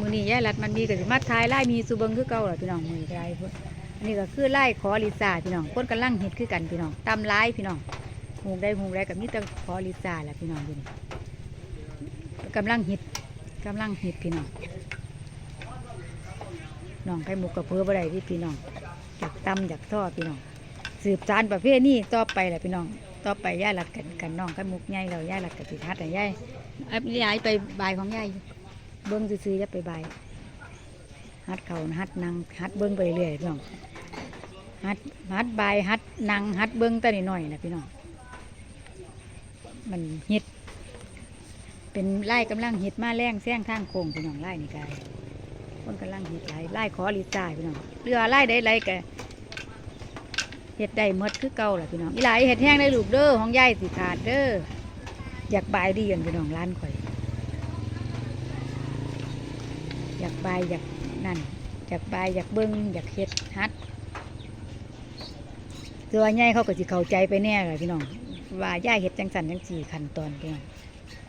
มือนี้ยายรัดมันมีก็สิมาทายไล่มีสุเบิงคือเก่าล่ะพี่น้องมือไรพุ่นอันนี้ก็คือไล่ขอลิซาพี่น้องคนกำลังเฮ็ดคือกันพี่น้องตำไล่พี่น้องหูได้หูได้กับมีแต่ขอลิซาแหละพี่น้องอยู่นี่กำลังเฮ็ดกำลังเฮ็ดพี่น้องน้องไข่มุกกับเพื่อบ่ได้ที่พี่น้องอยากตำอยากทอดพี่น้องสืบสานประเภทนี้ต่อไปแหละพี่น้องต่อไปย่ารัดกันกันน้องไข่มุกใหญ่เราย่ารัดกับสิทัดแต่ย่ายไอ้ายไปบายของย่าย เบิ้งซื้อๆจะไปใบายฮัดเขาฮัดนางฮัดเบิ้งไปเรื่อยๆพี่น้องฮัดฮัดใบฮัดนางฮัดเบิ้งแต่นิดหน่อยนะพี่น้องมันเฮ็ด เป็นไล่กำลังเฮ็ดมาแรงแซงทางโค้งพี่น้องไล่นี่กายคนกำลังเฮ็ดไล่ไล่ขอลิซ่ายพี่น้องเรือไล่ได้ไรกเฮ็ดได้หมดคือเก่าแหละพี่น้องอีหลายเฮ็ดแห้งได้ลูกเด้อของยายสิขาดเด้ออยากบายดีกันพี่น้องร้านข่อย อยากบายอยากนั่นอยากบายอยากเบิ้งอยากเฮ็ดฮัดตัวใหญ่เขาก็สิเข้าใจไปแน่เลยพี่น้องว่าย่าเฮ็ดจังสันจังสี่ขั้นตอนพี่น้อง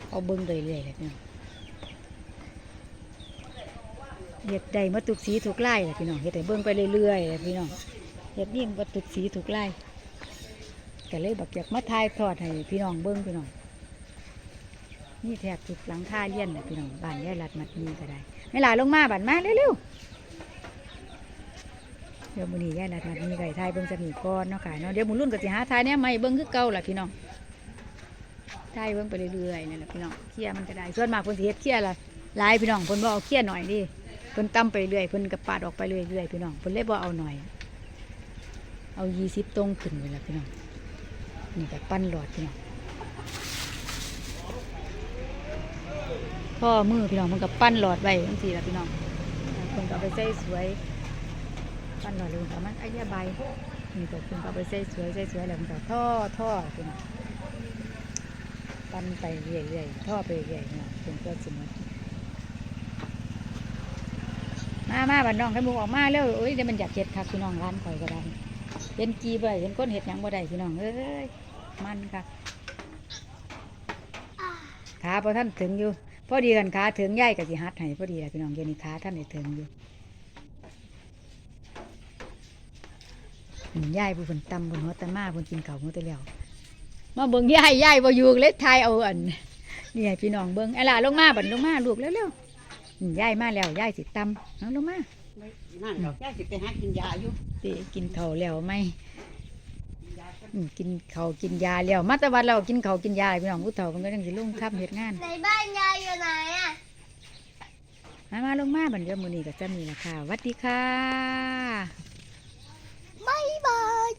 เอาเบิ้งไปเรื่อยๆเลยพี่น้องเฮ็ดได้มาทุกสีทุกไลายเลยพี่น้องเฮ็ดให้เบิ้งไปเรื่อยๆเลยพี่น้องเฮ็ดยิ่งมาทุกสีทุกไลายก็เลยบักอยากมาทายทอดให้พี่น้องเบิ้งพี่น้อง นี่แทบทุกหลังคาเลี้ยนเลยพี่น้องบ้านย่ารัดมัดมีก็ได้ไม่หลาลงมาบันมาเร็วๆเดี๋ยวมือนี้ยายรัดมามีไก่ทายเบิ่งจะมีก้อนเนาะค่ะเนาะเดี๋ยวหมุนรุ่นก็สิหาทายเนี่ยไม่เบิ่งคือเก่าล่ะพี่น้องทายเบิ่งไปเรื่อยๆนั่นแหละพี่น้องเคี่ยมันก็ได้ส่วนมากเพิ่นสิเฮ็ดเคี่ยละหลายพี่น้องเพิ่นบ่เอาเคี่ยหน่อยดิเพิ่นตํไปเรื่อยเพิ่นก็ปาดออกไปเรื่อยๆพี่น้องเพิ่นเลยบ่เอาหน่อย เอา20ตรงขึ้นไว้ละพี่น้องนี่ก็ปั้นหลอดพี่น้อง พ่อมือพี่น้องมันก็ปั้นหลอดไว้จังซี่ละพี่น้องคนก็เอไปใส่สวย ปั้นหน่อยลงแต่มันไอ้ยาใบนี่ก็คนก็เอไปใส่สวยใส่สวยแล้วมันก็ท่อท่อเป็นปั้นไปเรื่อยๆท่อไปเรื่อยๆเนาะเป็นก็สมมติมามาบันน้องให้มูออกมาแล้วโอ้ยเดี๋ยวมันอยากเห็ดคักพี่น้องร้านข่อยก็ได้เห็นกีบ่เห็นก้นเห็ดหยังบ่ได้พี่น้องเอ้ยมันค่ะขาพอท่านถึงอยู่ พอดีกันขาถึงย่ายกับสิฮัดให้พอดีแหละพี่น้องเดี๋ยวนี้ขาท่านได้ถึงอยู่อืมย่ายผู้ฝนตำบนหัวตะมาบนกินเก่าหัวตะแล้วมาเบิ่งย่ายย่ายบ่อยู่เล็ดทายเอาอันนี่ให้พี่น้องเบิ่งไอ้ล่ะลงมาบัดลงมาลูกเร็วๆอืมย่ายมาแล้วย่ายสิตำเอาลงมานั่นดอกย่าสิไปหากินยาอยู่ติกินข้าวแล้วไหมอืม กินเขากินยาแล้วมาตะวันเรากินเขากินยาพี่น้องผู้เฒ่ามันก็ยังสิลงทับเหตุงานในบ้านยายอยู่ไหนอะมามาลงมาบันเดียวมือนี้ก็จะมีละค่ะวัสดีค่ะบายบาย